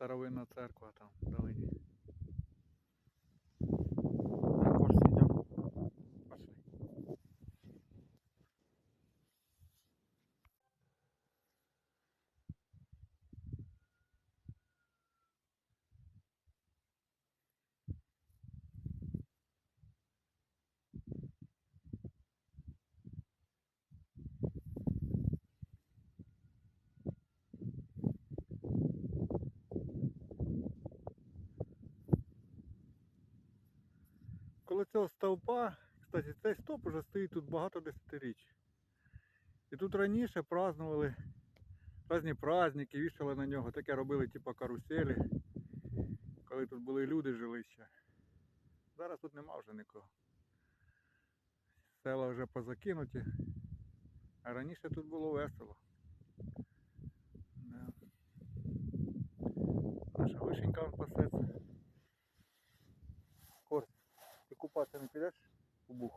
старовинна церква там вдалині. Коло цього стовпа, кстати, цей стовп вже стоїть тут багато десятиріч. І тут раніше празднували різні праздники, вішали на нього, таке робили типу каруселі, коли тут були люди жили ще. Зараз тут нема вже нікого. Села вже позакинуті. А раніше тут було весело. Наша вишенька пасеться. купаться не підеш у.